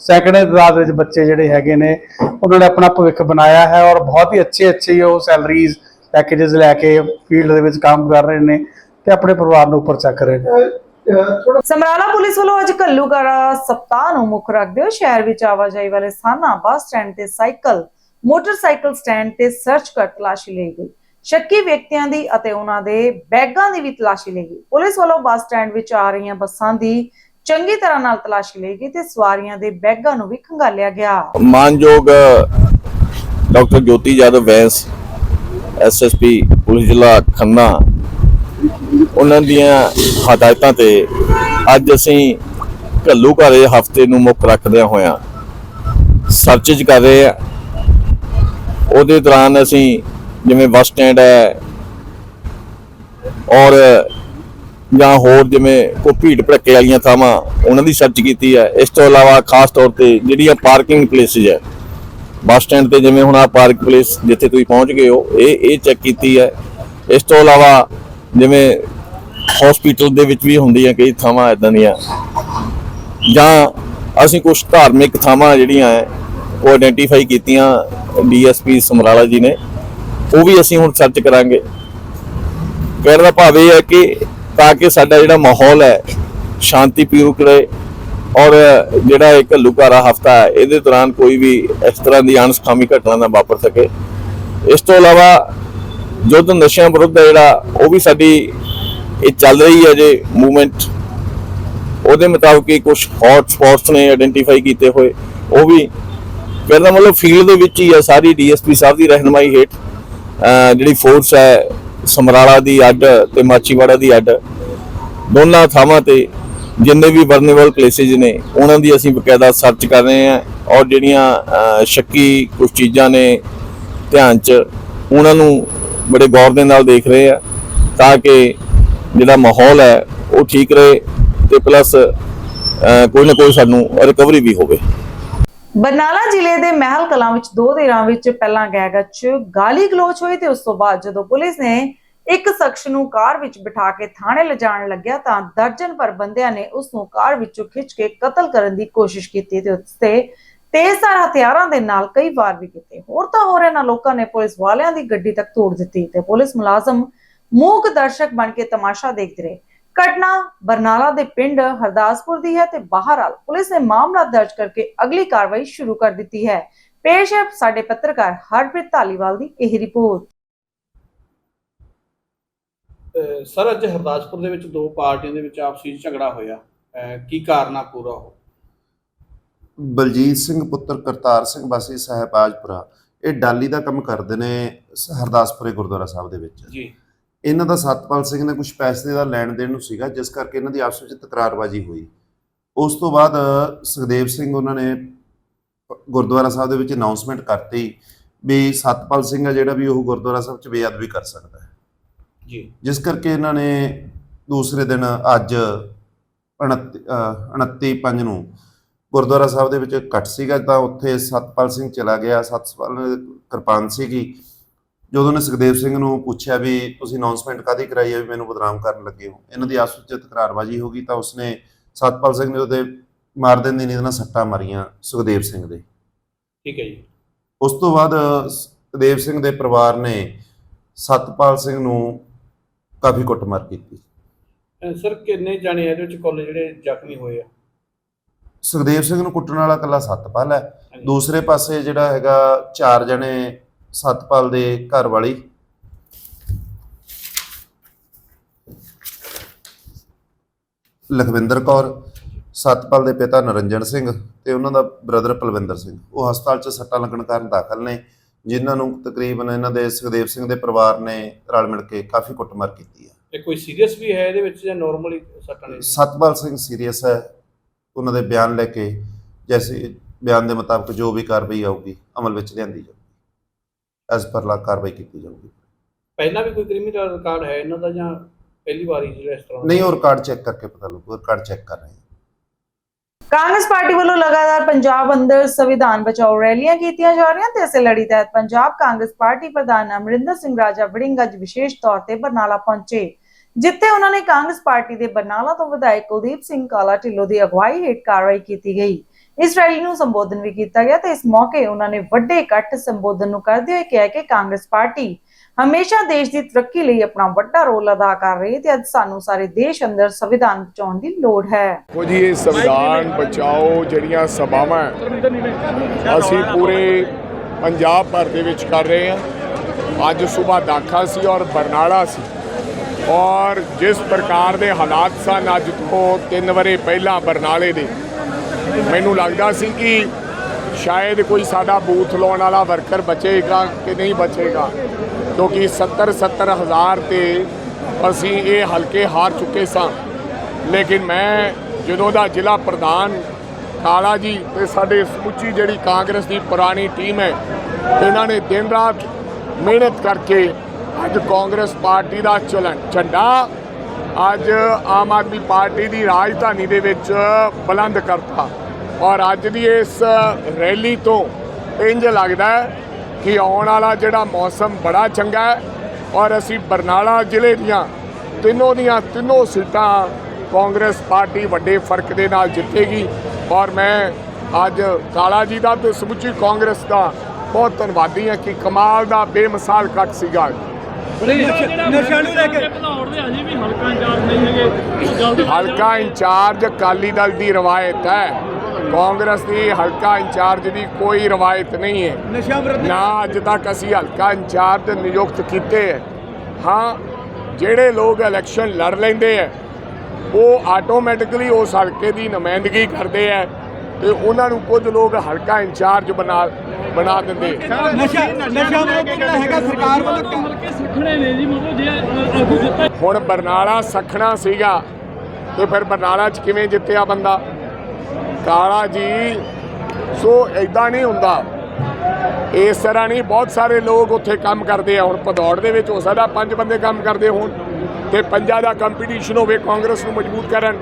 ਸੈਂਕੜੇ ਤਾਦਾਦ ਵਿੱਚ ਬੱਚੇ ਜਿਹੜੇ ਹੈਗੇ ਨੇ, ਉਹਨਾਂ ਨੇ ਆਪਣਾ ਭਵਿੱਖ ਬਣਾਇਆ ਹੈ ਔਰ ਬਹੁਤ ਹੀ ਅੱਛੇ ਅੱਛੇ ਉਹ ਸੈਲਰੀਜ਼ ਪੈਕੇजेस ਲੈ ਕੇ ਫੀਲਡ ਦੇ ਵਿੱਚ ਕੰਮ ਕਰ ਰਹੇ ਨੇ ਤੇ ਆਪਣੇ ਪਰਿਵਾਰ ਨੂੰ ਉੱਪਰ ਚੱਕ ਰਹੇ ਨੇ। ਸਮਰਾਲਾ ਪੁਲਿਸ ਵੱਲੋਂ ਅੱਜ ਘੱਲੂਘਾਰਾ ਸਪਤਾਹ ਨੂੰ ਮੁੱਖ ਰੱਖਦੇ ਹੋਏ ਸ਼ਹਿਰ ਵਿੱਚ ਆਵਾਜਾਈ ਵਾਲੇ ਸਥਾਨਾਂ ਬੱਸ ਸਟੈਂਡ ਤੇ ਸਾਈਕਲ ਮੋਟਰਸਾਈਕਲ ਸਟੈਂਡ ਤੇ ਸਰਚ ਕਰ ਤਲਾਸ਼ੀ ਲਈ ਗਈ। ਸ਼ੱਕੀ ਵਿਅਕਤੀਆਂ ਦੀ ਅਤੇ ਉਹਨਾਂ ਦੇ ਬੈਗਾਂ ਦੀ ਵੀ ਤਲਾਸ਼ੀ ਲਈ ਗਈ। ਪੁਲਿਸ ਵੱਲੋਂ ਬੱਸ ਸਟੈਂਡ ਵਿੱਚ ਆ ਰਹੀਆਂ ਬੱਸਾਂ ਦੀ ਚੰਗੀ ਤਰ੍ਹਾਂ ਨਾਲ ਤਲਾਸ਼ੀ ਲਈ ਗਈ ਤੇ ਸਵਾਰੀਆਂ ਦੇ ਬੈਗਾਂ ਨੂੰ ਵੀ ਖੰਗਾਲਿਆ ਗਿਆ। ਮਾਨਯੋਗ doctor Jyoti Yadav Bains SSP police ਜ਼ਿਲ੍ਹਾ ਖੰਨਾ ਉਹਨਾਂ ਦੀਆਂ ਹਦਾਇਤਾਂ ਤੇ ਅੱਜ ਅਸੀਂ ਘੱਲੂ ਘਾਰੇ ਹਫ਼ਤੇ ਨੂੰ ਮੁੱਖ ਰੱਖਦਿਆਂ ਹੋਇਆਂ ਸਰਚੇਜ ਕਰ ਰਹੇ ਆ ਉਹਦੇ ਦੌਰਾਨ ਅਸੀਂ ਜਿਵੇਂ ਬੱਸ ਸਟੈਂਡ ਹੈ ਔਰ ਜਾਂ ਹੋਰ ਜਿਵੇਂ ਕੋਈ ਭੀੜ ਭੜੱਕੇ ਵਾਲੀਆਂ ਥਾਵਾਂ, ਉਹਨਾਂ ਦੀ ਸਰਚ ਕੀਤੀ ਹੈ। ਇਸ ਤੋਂ ਇਲਾਵਾ ਖਾਸ ਤੌਰ ਤੇ ਜਿਹੜੀਆਂ ਪਾਰਕਿੰਗ ਪਲੇਸਿਸ ਹੈ, ਬੱਸ ਸਟੈਂਡ ਤੇ ਜਿਵੇਂ ਹੁਣ ਆ ਪਾਰਕ ਪਲੇਸ ਜਿੱਥੇ ਤੁਸੀਂ ਪਹੁੰਚ ਗਏ ਹੋ, ਇਹ ਇਹ ਚੈੱਕ ਕੀਤੀ ਹੈ। ਇਸ ਤੋਂ ਇਲਾਵਾ ਜਿਵੇਂ ਹਸਪੀਟਲ ਦੇ ਵਿੱਚ ਵੀ ਹੁੰਦੀਆਂ ਕਈ ਥਾਵਾਂ ਇਦਾਂ ਦੀਆਂ। ਜਾਂ ਅਸੀਂ ਕੁਝ ਧਾਰਮਿਕ ਥਾਵਾਂ ਜਿਹੜੀਆਂ ਹੈ ਉਹ ਆਇਡੈਂਟੀਫਾਈ ਕੀਤੀਆਂ ਡੀਐਸਪੀ ਸਮਰਾਲਾ ਜੀ ਨੇ, ਉਹ ਵੀ ਅਸੀਂ ਹੁਣ ਸਰਚ ਕਰਾਂਗੇ। ਕਹਿਣ ਦਾ ਭਾਵ ਇਹ ਹੈ ਕਿ ਤਾਂ ਕਿ ਸਾਡਾ ਜਿਹੜਾ ਮਾਹੌਲ ਹੈ ਸ਼ਾਂਤੀ ਪੂਰਵਕ ਰਹੇ ਔਰ ਜਿਹੜਾ ਇਹ ਘੱਲੂਘਾਰਾ ਹਫਤਾ ਹੈ ਇਹਦੇ ਦੌਰਾਨ ਕੋਈ ਵੀ ਇਸ ਤਰ੍ਹਾਂ ਦੀ ਅਣਸਖਾਮੀ ਘਟਨਾ ਨਾ ਵਾਪਰ ਸਕੇ। ਇਸ ਤੋਂ ਇਲਾਵਾ ਯੁੱਧ ਨਸ਼ਿਆਂ ਵਿਰੁੱਧ ਹੈ ਜਿਹੜਾ, ਉਹ ਵੀ ਸਾਡੀ ਇਹ ਚੱਲ ਰਹੀ ਹੈ ਜੇ ਮੂਵਮੈਂਟ ਉਹਦੇ ਮੁਤਾਬਕ ਹੀ ਕੁਝ ਹੌਟ ਸਪੌਟਸ ਨੇ ਆਇਡੈਂਟੀਫਾਈ ਕੀਤੇ ਹੋਏ। ਉਹ ਵੀ ਕਹਿੰਦਾ ਮਤਲਬ ਫੀਲਡ ਦੇ ਵਿੱਚ ਹੀ ਹੈ ਸਾਰੀ ਡੀਐਸਪੀ ਸਾਹਿਬ ਦੀ ਰਹਿਨਮਾਈ ਹੇਠ। ਜਿਹੜੀ ਫੋਰਸ ਹੈ, ਸਮਰਾਲਾ ਦੀ ਅੱਡ ਤੇ ਮਾਚੀਵਾੜਾ ਦੀ ਅੱਡ। ਦੋਨਾਂ ਥਾਵਾਂ ਤੇ ਜਿੰਨੇ ਵੀ ਵਰਨੇਬਲ ਪਲੇਸਿਸ ਨੇ, ਉਹਨਾਂ ਦੀ ਅਸੀਂ ਬਕਾਇਦਾ ਸਰਚ ਕਰ ਰਹੇ ਹਾਂ ਔਰ ਜਿਹੜੀਆਂ ਸ਼ੱਕੀ ਕੁਝ ਚੀਜ਼ਾਂ ਨੇ ਧਿਆਨ 'ਚ, ਉਹਨਾਂ ਨੂੰ ਬੜੇ ਗੌਰ ਦੇ ਨਾਲ ਦੇਖ ਰਹੇ ਆ ਤਾਂ ਕਿ ਜਿਹੜਾ ਮਾਹੌਲ ਹੈ ਉਹ ਠੀਕ ਰਹੇ ਤੇ ਪਲੱਸ ਕੋਈ ਨਾ ਕੋਈ ਸਾਨੂੰ ਰਿਕਵਰੀ ਵੀ ਹੋਵੇ। ਬਰਨਾਲਾ ਜ਼ਿਲ੍ਹੇ ਦੇ ਮਹਿਲ ਕਲਾਂ ਵਿੱਚ ਦੋ ਧਿਰਾਂ ਵਿੱਚ ਪਹਿਲਾਂ ਗੈਗਚ ਗਾਲੀ ਗਲੋਚ ਹੋਈ ਤੇ ਉਸ ਤੋਂ ਬਾਅਦ ਜਦੋਂ ਪੁਲਿਸ ਨੇ ਇੱਕ ਸ਼ਖਸ ਨੂੰ ਕਾਰ ਵਿੱਚ ਬਿਠਾ ਕੇ ਥਾਣੇ ਲਿਜਾਣ ਲੱਗਿਆ ਤਾਂ ਦਰਜਨ ਪਰ ਬੰਦਿਆਂ ਨੇ ਉਸ ਨੂੰ ਕਾਰ ਵਿੱਚੋਂ ਖਿੱਚ ਕੇ ਕਤਲ ਕਰਨ ਦੀ ਕੋਸ਼ਿਸ਼ ਕੀਤੀ ਤੇ ਉਸ ਤੇ ਤੇਜ਼ਧਾਰ ਹਥਿਆਰਾਂ ਦੇ ਨਾਲ ਕਈ ਵਾਰ ਵੀ ਕੀਤੇ। ਹੋਰ ਤਾਂ ਹੋਰ ਇਹਨਾਂ ਲੋਕਾਂ ਨੇ ਪੁਲਿਸ ਵਾਲਿਆਂ ਦੀ ਗੱਡੀ ਤੱਕ ਤੋੜ ਦਿੱਤੀ ਤੇ ਪੁਲਿਸ ਮੁਲਾਜ਼ਮ ਮੂਕ ਦਰਸ਼ਕ ਬਣ ਕੇ ਤਮਾਸ਼ਾ ਦੇਖਦੇ ਰਹੇ। ਘਟਨਾ ਬਰਨਾਲਾ ਦੇ ਪਿੰਡ ਹਰਦਾਸਪੁਰ ਦੀ ਹੈ ਤੇ ਬਹਰਾਲ ਪੁਲਿਸ ਨੇ ਮਾਮਲਾ ਦਰਜ ਕਰਕੇ ਅਗਲੀ ਕਾਰਵਾਈ ਸ਼ੁਰੂ ਕਰ ਦਿੱਤੀ ਹੈ। ਪੇਸ਼ ਹੈ ਸਾਡੇ ਪੱਤਰਕਾਰ ਹਰਪ੍ਰੀਤ ਧਾਲੀਵਾਲ ਦੀ ਇਹ ਰਿਪੋਰਟ। ਸਰ, ਅੱਜ ਹਰਦਾਸਪੁਰ ਦੇ ਵਿੱਚ ਦੋ ਪਾਰਟੀਆਂ ਦੇ ਵਿੱਚ ਆਪਸੀ ਝਗੜਾ ਹੋਇਆ। ਕੀ ਕਾਰਨ ਆ ਪੂਰਾ ਉਹ ਬਲਜੀਤ ਸਿੰਘ ਪੁੱਤਰ ਕਰਤਾਰ ਸਿੰਘ ਵਾਸੀ ਸਹਿਬਾਜਪੁਰਾ ਇਹ ਡਾਲੀ ਦਾ ਕੰਮ ਕਰਦੇ ਨੇ ਹਰਦਾਸਪੁਰੇ ਗੁਰਦੁਆਰਾ ਸਾਹਿਬ ਦੇ ਵਿੱਚ। ਜੀ। ਇਹਨਾਂ ਦਾ ਸਤਪਾਲ ਸਿੰਘ ਨੇ ਕੁਝ ਪੈਸੇ ਦਾ ਲੈਣ ਦੇਣ ਨੂੰ ਸੀਗਾ ਜਿਸ ਕਰਕੇ ਇਹਨਾਂ ਦੀ ਆਪਸ ਵਿੱਚ ਤਕਰਾਰਬਾਜ਼ੀ ਹੋਈ। ਉਸ ਤੋਂ ਬਾਅਦ ਸੁਖਦੇਵ ਸਿੰਘ ਉਹਨਾਂ ਨੇ ਗੁਰਦੁਆਰਾ ਸਾਹਿਬ ਦੇ ਵਿੱਚ ਅਨਾਉਂਸਮੈਂਟ ਕਰਤੀ ਵੀ ਸਤਪਾਲ ਸਿੰਘ ਆ ਜਿਹੜਾ ਵੀ ਉਹ ਗੁਰਦੁਆਰਾ ਸਾਹਿਬ 'ਚ ਬੇਅਦਬੀ ਕਰ ਸਕਦਾ ਹੈ। ਜੀ। ਜਿਸ ਕਰਕੇ ਇਹਨਾਂ ਨੇ ਦੂਸਰੇ ਦਿਨ ਅੱਜ 29 ਅਹ 29 ਪੰਜ ਨੂੰ ਗੁਰਦੁਆਰਾ ਸਾਹਿਬ ਦੇ ਵਿੱਚ ਇਕੱਠ ਸੀਗਾ ਤਾਂ ਉੱਥੇ ਸਤਪਾਲ ਸਿੰਘ ਚਲਾ ਗਿਆ ਸਤਪਾਲ ਕਿਰਪਾਨ ਸੀਗੀ। ਜਦੋਂ ਨੇ ਸੁਖਦੇਵ ਸਿੰਘ ਨੂੰ ਪੁੱਛਿਆ ਵੀ ਤੁਸੀਂ ਅਨਾਉਂਸਮੈਂਟ ਕਾਦੀ ਕਰਾਈ ਹੈ ਵੀ ਮੈਨੂੰ ਬਦਨਾਮ ਕਰਨ ਲੱਗੇ ਹੋ? ਇਹਨਾਂ ਦੀ ਵਿੱਚ ਤਕਰਾਰਬਾਜ਼ੀ ਹੋ ਗਈ ਤਾਂ ਉਸਨੇ ਸਤਪਾਲ ਸਿੰਘ ਨੇ ਉਹਦੇ ਮਾਰ ਦੇਣ ਦੀ ਨੀਂਦ ਨਾਲ ਸੱਟਾਂ ਮਾਰੀਆਂ ਸੁਖਦੇਵ ਸਿੰਘ ਦੇ। ਠੀਕ ਹੈ ਜੀ। ਉਸ ਤੋਂ ਬਾਅਦ ਸੁਖਦੇਵ ਸਿੰਘ ਦੇ ਪਰਿਵਾਰ ਨੇ ਸਤਪਾਲ ਸਿੰਘ ਨੂੰ ਕਾਫੀ ਕੁੱਟਮਾਰ ਕੀਤੀ। ਸਰ ਕਿੰਨੇ ਜਾਣੇ ਇਹਦੇ ਵਿੱਚ ਕੁੱਲ ਜਿਹੜੇ ਜ਼ਖਮੀ ਹੋਏ ਆ? ਸੁਖਦੇਵ ਸਿੰਘ ਨੂੰ ਕੁੱਟਣ ਵਾਲਾ ਕੱਲਾ ਸਤਪਾਲ ਹੈ। ਦੂਸਰੇ ਪਾਸੇ ਜਿਹੜਾ ਹੈਗਾ ਚਾਰ ਜਣੇ ਸਤਪਾਲ ਦੇ ਘਰ ਵਾਲੀ। ਲਖਵਿੰਦਰ ਕੌਰ ਸਤਪਾਲ ਦੇ ਪਿਤਾ ਨਰਿੰਜਨ ਸਿੰਘ ਤੇ ਉਹਨਾਂ ਦਾ ਬ੍ਰਦਰ ਪਲਵਿੰਦਰ ਸਿੰਘ। ਉਹ ਹਸਪਤਾਲ 'ਚ ਸੱਟਾਂ ਲੱਗਣ ਕਾਰਨ ਦਾਖਲ ਨੇ ਜਿਨ੍ਹਾਂ ਨੂੰ ਤਕਰੀਬਨ ਇਹਨਾਂ ਦੇ ਸੁਖਦੇਵ ਸਿੰਘ ਦੇ ਪਰਿਵਾਰ ਨੇ ਰਲ ਮਿਲ ਕੇ ਕਾਫੀ ਕੁੱਟਮਾਰ ਕੀਤੀ ਹੈ। ਤੇ ਕੋਈ ਸੀਰੀਅਸ ਵੀ ਹੈ ਇਹਦੇ ਵਿੱਚ ਜਾਂ ਨਾਰਮਲੀ ਸੱਟਾਂ ਨੇ ਸਤਪਾਲ ਸਿੰਘ ਸੀਰੀਅਸ ਹੈ। ਉਹਨਾਂ ਦੇ ਬਿਆਨ ਲੈ ਕੇ ਜੈਸੇ ਬਿਆਨ ਦੇ ਮੁਤਾਬਕ ਜੋ ਵੀ ਕਾਰਵਾਈ ਆਊਗੀ ਅਮਲ ਵਿੱਚ ਲਿਆਂਦੀ ਜਾਊਗੀ। ਐਸ ਪਰ ਲਾ ਕਾਰਵਾਈ ਕੀਤੀ ਜਾਊਗੀ। ਪਹਿਲਾਂ ਵੀ ਕੋਈ ਕ੍ਰਿਮੀਨਲ ਰਿਕਾਰਡ ਹੈ ਇਹਨਾਂ ਦਾ ਜਾਂ ਪਹਿਲੀ ਵਾਰੀ ਜਿਹੜਾ ਇਸ ਤਰ੍ਹਾਂ ਨਹੀਂ ਉਹ ਰਿਕਾਰਡ ਚੈੱਕ ਕਰਕੇ ਪਤਾ ਲੱਗੂ ਰਿਕਾਰਡ ਚੈੱਕ ਕਰ ਰਹੇ ਹਾਂ। ਕਾਂਗਰਸ ਪਾਰਟੀ ਵੱਲੋਂ ਲਗਾਤਾਰ ਪੰਜਾਬ ਅੰਦਰ ਸੰਵਿਧਾਨ ਬਚਾਓ ਰੈਲੀਆਂ ਕੀਤੀਆਂ ਜਾ ਰਹੀਆਂ ਤੇ ਇਸੇ ਲੜੀ ਤਹਿਤ ਪੰਜਾਬ ਕਾਂਗਰਸ ਪਾਰਟੀ ਪ੍ਰਧਾਨ ਅਮਰਿੰਦਰ ਸਿੰਘ ਰਾਜਾ ਵੜਿੰਗ ਅੱਜ ਵਿਸ਼ੇਸ਼ ਤੌਰ ਤੇ ਬਰਨਾਲਾ ਪਹੁੰਚੇ। ਜਿੱਥੇ ਉਹਨਾਂ ਨੇ ਕਾਂਗਰਸ ਪਾਰਟੀ ਦੇ ਬਰਨਾਲਾ ਤੋਂ ਵਿਧਾਇਕ ਕੁਲਦੀਪ ਸਿੰਘ ਕਾਲਾ ਢਿੱਲੋਂ ਦੀ ਅਗਵਾਈ ਹੇਠ ਕਾਰਵਾਈ ਕੀਤੀ ਗਈ। ਇਸ ਰੈਲੀ ਨੂੰ ਸੰਬੋਧਨ ਵੀ ਕੀਤਾ ਗਿਆ ਤੇ ਇਸ ਮੌਕੇ ਉਹਨਾਂ ਨੇ ਵੱਡੇ ਇਕੱਠ ਸੰਬੋਧਨ ਨੂੰ ਕਰਦੇ ਹੋਏ ਕਿਹਾ ਕਿ ਕਾਂਗਰਸ ਪਾਰਟੀ ਹਮੇਸ਼ਾ ਦੇਸ਼ ਦੀ ਤਰੱਕੀ ਲਈ ਆਪਣਾ ਵੱਡਾ ਰੋਲ ਅਦਾ ਕਰ ਰਹੀ ਹੈ ਤੇ ਅੱਜ ਸਾਨੂੰ ਸਾਰੇ ਦੇਸ਼ ਅੰਦਰ ਸੰਵਿਧਾਨ ਬਚਾਉਣ ਦੀ ਲੋੜ ਹੈ। ਦੇਖੋ ਜੀ, ਇਹ ਸੰਵਿਧਾਨ ਬਚਾਓ ਜਿਹੜੀਆਂ ਸਭਾਵਾਂ ਅਸੀਂ ਪੂਰੇ ਪੰਜਾਬ ਭਰ ਦੇ ਵਿੱਚ ਕਰ ਰਹੇ ਹਾਂ। ਅੱਜ ਸਵੇਰ ਦਾਖਾ ਸੀ ਔਰ ਬਰਨਾਲਾ ਸੀ। ਔਰ ਜਿਸ ਪ੍ਰਕਾਰ ਦੇ ਹਾਲਾਤ ਸਨ ਅੱਜ ਤੋਂ 3 ਵਰੇ ਪਹਿਲਾਂ ਬਰਨਾਲੇ ਦੇ, ਮੈਨੂੰ ਲੱਗਦਾ ਸੀ ਕਿ ਸ਼ਾਇਦ ਕੋਈ ਸਾਡਾ ਬੂਥ ਲਾਉਣ ਵਾਲਾ ਵਰਕਰ ਬਚੇਗਾ ਕਿ ਨਹੀਂ ਬਚੇਗਾ, ਕਿਉਂਕਿ 70 70 ਹਜ਼ਾਰ ਤੇ ਅਸੀਂ ਇਹ ਹਲਕੇ ਹਾਰ ਚੁੱਕੇ ਸਾਂ। ਲੇਕਿਨ ਮੈਂ ਜਦੋਂ ਦਾ ਜ਼ਿਲ੍ਹਾ ਪ੍ਰਧਾਨ ਕਾਲਾ ਜੀ ਤੇ ਸਾਡੇ ਸਮੁੱਚੀ ਜਿਹੜੀ ਕਾਂਗਰਸ ਦੀ ਪੁਰਾਣੀ ਟੀਮ ਹੈ ਇਹਨਾਂ ਨੇ ਦਿਨ ਰਾਤ ਮਿਹਨਤ ਕਰਕੇ ਅੱਜ ਕਾਂਗਰਸ ਪਾਰਟੀ ਦਾ ਚਲਨ ਝੰਡਾ ਅੱਜ ਆਮ ਆਦਮੀ ਪਾਰਟੀ ਦੀ ਰਾਜਧਾਨੀ ਦੇ ਵਿੱਚ ਬੁਲੰਦ ਕਰਤਾ। ਔਰ ਅੱਜ ਦੀ ਇਸ ਰੈਲੀ ਤੋਂ ਇੰਜ ਲੱਗਦਾ ਕਿ ਆਉਣ ਵਾਲਾ ਜਿਹੜਾ ਮੌਸਮ ਬੜਾ ਚੰਗਾ ਹੈ ਔਰ ਅਸੀਂ ਬਰਨਾਲਾ ਜ਼ਿਲ੍ਹੇ ਦੀਆਂ ਤਿੰਨੋਂ ਦੀਆਂ ਤਿੰਨੋਂ ਸੀਟਾਂ ਕਾਂਗਰਸ ਪਾਰਟੀ ਵੱਡੇ ਫ਼ਰਕ ਦੇ ਨਾਲ ਜਿੱਤੇਗੀ। ਔਰ ਮੈਂ ਅੱਜ ਕਾਲਾ ਜੀ ਦਾ ਤੇ ਸਮੁੱਚੀ ਕਾਂਗਰਸ ਦਾ ਬਹੁਤ ਧੰਨਵਾਦੀ ਹਾਂ ਕਿ ਕਮਾਲ ਦਾ ਬੇਮਿਸਾਲ ਕੱਟ ਸੀਗਾ। ਨਸ਼ਾ ਨੂੰ ਲੈ ਕੇ ਹਲਕਾ ਇੰਚਾਰਜ ਅਕਾਲੀ ਦਲ ਦੀ ਰਵਾਇਤ ਹੈ। ਕਾਂਗਰਸ ਦੀ ਹਲਕਾ ਇੰਚਾਰਜ ਦੀ ਕੋਈ ਰਵਾਇਤ ਨਹੀਂ ਹੈ। ਨਸ਼ਾ ਵਿਰੁੱਧ ਨਾ ਅੱਜ ਤੱਕ ਅਸੀਂ ਹਲਕਾ ਇੰਚਾਰਜ ਨਿਯੁਕਤ ਕੀਤੇ ਹੈ। ਹਾਂ ਜਿਹੜੇ ਲੋਕ ਇਲੈਕਸ਼ਨ ਲੜ ਲੈਂਦੇ ਹੈ ਉਹ ਆਟੋਮੈਟਿਕਲੀ ਉਸ ਹਲਕੇ ਦੀ ਨੁਮਾਇੰਦਗੀ ਕਰਦੇ ਹੈ ਤੇ ਉਹਨਾਂ ਨੂੰ ਕੁਝ ਲੋਕ ਹਲਕਾ ਇੰਚਾਰਜ ਬਣਾ ਬਣਾ ਦਿੰਦੇ। ਨਸ਼ਾ ਨਸ਼ਾ ਵਿਰੁੱਧ ਜਿਹੜਾ ਹੈਗਾ ਸਰਕਾਰ ਵੱਲੋਂ। ਹੁਣ ਬਰਨਾਲਾ ਸਖਣਾ ਸੀਗਾ ਤੇ ਫਿਰ ਬਰਨਾਲਾ 'ਚ ਕਿਵੇਂ ਜਿੱਤਿਆ ਬੰਦਾ? ਕਾਲਾ ਜੀ ਸੋ ਐਦਾਂ ਨਹੀਂ ਹੁੰਦਾ। ਇਸ ਤਰ੍ਹਾਂ ਨਹੀਂ ਬਹੁਤ ਸਾਰੇ ਲੋਕ ਉੱਥੇ ਕੰਮ ਕਰਦੇ ਆ। ਹੁਣ ਭਦੌੜ ਦੇ ਵਿੱਚ ਹੋ ਸਕਦਾ ਪੰਜ ਬੰਦੇ ਕੰਮ ਕਰਦੇ ਹੋਣ ਤੇ ਪੰਜਾਂ ਦਾ ਕੰਪੀਟੀਸ਼ਨ ਹੋਵੇ ਕਾਂਗਰਸ ਨੂੰ ਮਜ਼ਬੂਤ ਕਰਨ।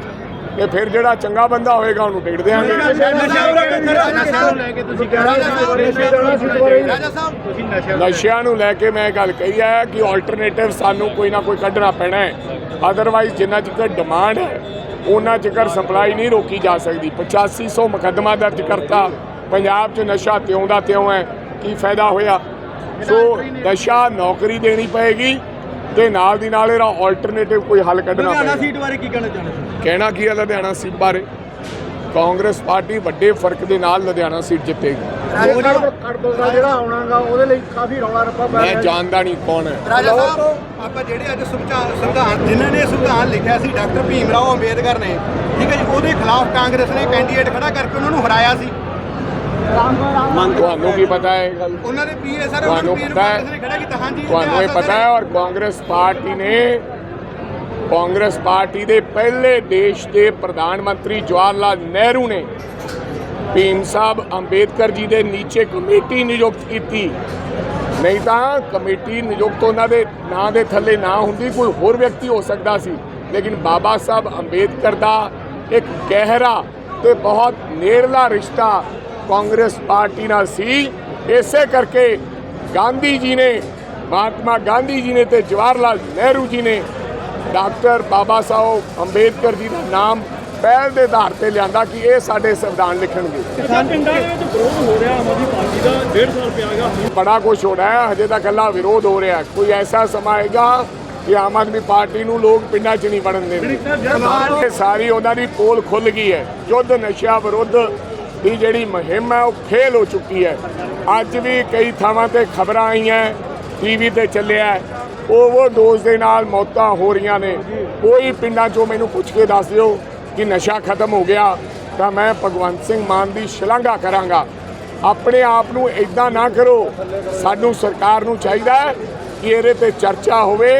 ਤੇ ਫਿਰ ਜਿਹੜਾ ਚੰਗਾ ਬੰਦਾ ਹੋਏਗਾ ਉਹਨੂੰ ਟਿਕਟ ਦੇਾਂਗੇ ਨਸ਼ਾ ਨੂੰ ਲੈ ਕੇ ਤੁਸੀਂ ਕਹਿ ਨਸ਼ਿਆਂ ਨੂੰ ਲੈ ਕੇ ਮੈਂ ਇਹ ਗੱਲ ਕਹੀ ਹੈ ਕਿ ਆਲਟਰਨੇਟਿਵ ਸਾਨੂੰ ਕੋਈ ਨਾ ਕੋਈ ਕੱਢਣਾ ਪੈਣਾ ਹੈ। ਅਦਰਵਾਈਜ਼ ਜਿੰਨਾ ਚਿਰ ਡਿਮਾਂਡ ਹੈ ਉਹਨਾਂ ਚਿਰ ਸਪਲਾਈ ਨਹੀਂ ਰੋਕੀ ਜਾ ਸਕਦੀ। 8500 ਮੁਕੱਦਮਾ ਦਰਜ ਕਰਤਾ। ਪੰਜਾਬ 'ਚ ਨਸ਼ਾ ਤਿਉਂ ਦਾ ਤਿਉਂ ਹੈ। ਕੀ ਫਾਇਦਾ ਹੋਇਆ? ਸੋ ਨਸ਼ਾ ਨੌਕਰੀ ਦੇਣੀ ਪਏਗੀ। ਤੇ ਨਾਲ ਦੀ ਨਾਲ ਇਹਦਾ ਆਲਟਰਨੇਟਿਵ ਕੋਈ ਹੱਲ ਕੱਢਣਾ ਪਏਗਾ। ਸੀਟ ਬਾਰੇ ਕੀ ਕਹਿਣਾ ਚਾਹੁੰਦੇ ਹੋ? ਕਹਿਣਾ ਕੀ ਹੈ ਲੁਧਿਆਣਾ ਸੀਟ ਬਾਰੇ? ਕਾਂਗਰਸ ਪਾਰਟੀ ਵੱਡੇ ਫ਼ਰਕ ਦੇ ਨਾਲ ਲੁਧਿਆਣਾ ਸੀਟ ਜਿੱਤੇਗੀ। ਜਿਹੜਾ ਆਉਣਾਗਾ ਉਹਦੇ ਲਈ ਕਾਫੀ ਰੌਲਾ ਰੱਪਾ ਮੈਂ ਜਾਣਦਾ ਨਹੀਂ ਕੌਣ ਹੈ। ਰਾਜਾ ਸਾਹਿਬ ਆਪਾਂ ਜਿਹੜੇ ਅੱਜ ਸੰਵਿਧਾਨ ਸੰਵਿਧਾਨ ਜਿਨ੍ਹਾਂ ਨੇ ਸੰਵਿਧਾਨ ਲਿਖਿਆ ਸੀ ਡਾਕਟਰ ਭੀਮ ਰਾਓ ਅੰਬੇਦਕਰ ਨੇ ਠੀਕ ਹੈ ਜੀ ਉਹਦੇ ਖਿਲਾਫ ਕਾਂਗਰਸ ਨੇ ਕੈਂਡੀਡੇਟ ਖੜਾ ਕਰਕੇ ਉਹਨਾਂ ਨੂੰ ਹਰਾਇਆ ਸੀ। ਤੁਹਾਨੂੰ ਕੀ ਪਤਾ ਹੈ ਇਹ ਗੱਲ? ਉਹਨਾਂ ਦੇ ਪੀਏ ਸਰ ਤੁਹਾਨੂੰ ਪਤਾ ਹੈ? ਖੜਾ ਕੀਤਾ। ਹਾਂਜੀ ਤੁਹਾਨੂੰ ਇਹ ਪਤਾ ਹੈ ਔਰ ਕਾਂਗਰਸ ਪਾਰਟੀ ਨੇ ਕਾਂਗਰਸ ਪਾਰਟੀ ਦੇ ਪਹਿਲੇ ਦੇਸ਼ ਦੇ ਪ੍ਰਧਾਨ ਮੰਤਰੀ ਜਵਾਹਰ ਲਾਲ ਨਹਿਰੂ ਨੇ ਭੀਮ ਸਾਹਿਬ ਅੰਬੇਦਕਰ ਜੀ ਦੇ ਨੀਚੇ ਕਮੇਟੀ ਨਿਯੁਕਤ ਕੀਤੀ। ਨਹੀਂ ਤਾਂ ਕਮੇਟੀ ਨਿਯੁਕਤ ਉਹਨਾਂ ਦੇ ਨਾਂ ਦੇ ਥੱਲੇ ਨਾ ਹੁੰਦੀ ਕੋਈ ਹੋਰ ਵਿਅਕਤੀ ਹੋ ਸਕਦਾ ਸੀ। ਲੇਕਿਨ ਬਾਬਾ ਸਾਹਿਬ ਅੰਬੇਦਕਰ ਦਾ ਇੱਕ ਗਹਿਰਾ ਤੇ ਬਹੁਤ ਨੇੜਲਾ ਰਿਸ਼ਤਾ ਕਾਂਗਰਸ ਪਾਰਟੀ ਨਾਲ ਸੀ। ਇਸੇ ਕਰਕੇ ਗਾਂਧੀ ਜੀ ਨੇ ਮਹਾਤਮਾ ਗਾਂਧੀ ਜੀ ਨੇ ਤੇ ਜਵਾਹਰ ਲਾਲ ਨਹਿਰੂ ਜੀ ਨੇ ਡਾਕਟਰ ਬਾਬਾ ਸਾਹਿਬ ਅੰਬੇਦਕਰ ਜੀ ਦਾ ਨਾਮ ਪਹਿਲ ਦੇ ਆਧਾਰ ਤੇ ਲਿਆਂਦਾ ਕਿ ਇਹ ਸਾਡੇ ਸੰਵਿਧਾਨ ਲਿਖਣਗੇ। ਪਿੰਡਾਂ ਦੇ ਵਿੱਚ ਵਿਰੋਧ ਹੋ ਰਿਹਾ ਆਮ ਆਦਮੀ ਪਾਰਟੀ ਦਾ ਬੜਾ ਕੁਝ ਹੋ ਰਿਹਾ ਹੈ ਹਜੇ ਤਾਂ ਗੱਲਾਂ ਵਿਰੋਧ ਹੋ ਰਿਹਾ। ਕੋਈ ਐਸਾ ਸਮਾਂ ਆਏਗਾ ਕਿ ਆਮ ਆਦਮੀ ਪਾਰਟੀ ਨੂੰ ਲੋਕ ਪਿੰਡਾਂ 'ਚ ਨਹੀਂ ਵੜਨ ਦੇਣਗੇ। ਸਾਰੀ ਉਹਨਾਂ ਦੀ ਪੋਲ ਖੁੱਲ ਗਈ ਹੈ। ਯੁੱਧ ਨਸ਼ਾ ਵਿਰੁੱਧ ਦੀ ਜਿਹੜੀ ਮੁਹਿੰਮ ਹੈ ਉਹ ਫੇਲ ਹੋ ਚੁੱਕੀ ਹੈ। ਅੱਜ ਵੀ ਕਈ ਥਾਵਾਂ ਤੇ ਖਬਰਾਂ ਆਈਆਂ ਟੀਵੀ ਤੇ ਚੱਲਿਆ ਓਵਰਡੋਜ਼ ਦੇ ਨਾਲ ਮੌਤਾਂ ਹੋ ਰਹੀਆਂ ਨੇ। ਕੋਈ ਪਿੰਡਾਂ 'ਚੋਂ ਮੈਨੂੰ ਪੁੱਛ ਕੇ ਦੱਸ ਦਿਓ ਕਿ ਨਸ਼ਾ ਖਤਮ ਹੋ ਗਿਆ, ਤਾਂ ਮੈਂ ਭਗਵੰਤ ਸਿੰਘ ਮਾਨ ਦੀ ਸ਼ਲਾਘਾ ਕਰਾਂਗਾ। ਆਪਣੇ ਆਪ ਨੂੰ ਇਦਾਂ ਨਾ ਕਰੋ। ਸਾਨੂੰ ਸਰਕਾਰ ਨੂੰ ਚਾਹੀਦਾ ਕਿ ਇਹਦੇ ਤੇ ਚਰਚਾ ਹੋਵੇ।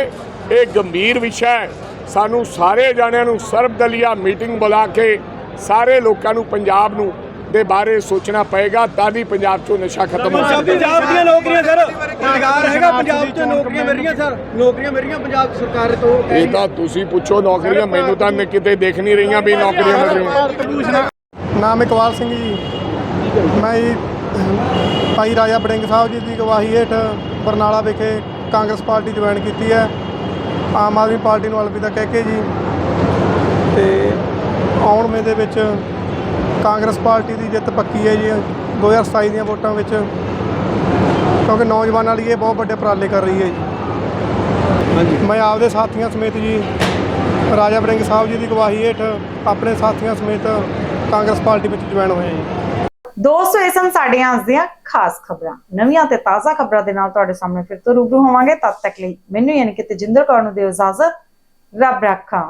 ਇਹ ਗੰਭੀਰ ਵਿਸ਼ਾ ਹੈ। ਸਾਨੂੰ ਸਾਰੇ ਜਾਣਿਆਂ ਨੂੰ ਸਰਬਦਲੀਆ ਮੀਟਿੰਗ ਬੁਲਾ ਕੇ ਸਾਰੇ ਲੋਕਾਂ ਨੂੰ, ਪੰਜਾਬ ਨੂੰ ਦੇ ਬਾਰੇ ਸੋਚਣਾ ਪਏਗਾ ਤਾਂ ਹੀ ਪੰਜਾਬ 'ਚੋਂ ਨਸ਼ਾ ਖਤਮ ਹੋ ਸਕਦਾ ਪੰਜਾਬ ਦੀਆਂ ਨੌਕਰੀਆਂ ਸਰ। ਰੁਜ਼ਗਾਰ ਹੈਗਾ ਪੰਜਾਬ 'ਚ ਨੌਕਰੀਆਂ ਮਿਲ ਰਹੀਆਂ ਸਰ। ਨੌਕਰੀਆਂ ਮਿਲ ਰਹੀਆਂ ਪੰਜਾਬ ਸਰਕਾਰ ਤੋਂ ਇਹ ਤਾਂ ਤੁਸੀਂ ਪੁੱਛੋ ਨੌਕਰੀਆਂ ਮੈਨੂੰ ਤਾਂ ਕਿਤੇ ਦੇਖ ਨਹੀਂ ਰਹੀਆਂ ਵੀ ਨੌਕਰੀਆਂ ਮਿਲ ਰਹੀਆਂ ਨਾਮ ਇਕਬਾਲ ਸਿੰਘ ਜੀ। ਮੈਂ ਭਾਈ ਰਾਜਾ ਬੜਿੰਗ ਸਾਹਿਬ ਜੀ ਦੀ ਗਵਾਹੀ ਹੇਠ ਬਰਨਾਲਾ ਵਿਖੇ ਕਾਂਗਰਸ ਪਾਰਟੀ ਜੁਆਇਨ ਕੀਤੀ ਹੈ। ਆਮ ਆਦਮੀ ਪਾਰਟੀ ਨੂੰ ਅਲਵਿਦਾ ਕਹਿ ਕੇ ਜੀ। ਤੇ ਆਉਣ ਮੇ ਦੇ ਵਿੱਚ ਕਾਂਗਰਸ ਪਾਰਟੀ ਦੀ ਜਿੱਤ ਪੱਕੀ ਹੈ ਜੀ 2027 ਦੀਆਂ ਵੋਟਾਂ ਵਿੱਚ। ਕਿਉਂਕਿ ਨੌਜਵਾਨਾਂ ਲਈ ਇਹ ਬਹੁਤ ਵੱਡੇ ਉਪਰਾਲੇ ਕਰ ਰਹੀ ਹੈ ਜੀ। ਮੈਂ ਆਪਦੇ ਸਾਥੀਆਂ ਸਮੇਤ ਜੀ ਰਾਜਾ ਬੜਿੰਗ ਸਾਹਿਬ ਜੀ ਦੀ ਗਵਾਹੀ ਹੇਠ ਆਪਣੇ ਸਾਥੀਆਂ ਸਮੇਤ ਕਾਂਗਰਸ ਪਾਰਟੀ ਵਿੱਚ ਜੁਆਇਨ ਹੋਏ ਜੀ। ਦੋਸਤੋ ਇਹ ਸਨ ਸਾਡੀਆਂ ਅੱਜ ਦੀਆਂ ਖਾਸ ਖਬਰਾਂ। ਨਵੀਆਂ ਤੇ ਤਾਜ਼ਾ ਖਬਰਾਂ ਦੇ ਨਾਲ ਤੁਹਾਡੇ ਸਾਹਮਣੇ ਫਿਰ ਤੋਂ ਰੂਬਰੂ ਹੋਵਾਂਗੇ। ਤਦ ਤੱਕ ਲਈ ਮੈਨੂੰ ਯਾਨੀ ਕਿ ਤੇਜਿੰਦਰ ਕੌਰ ਨੂੰ ਦਿਓ ਇਜਾਜ਼ਤ। ਰੱਬ ਰਾਖਾ।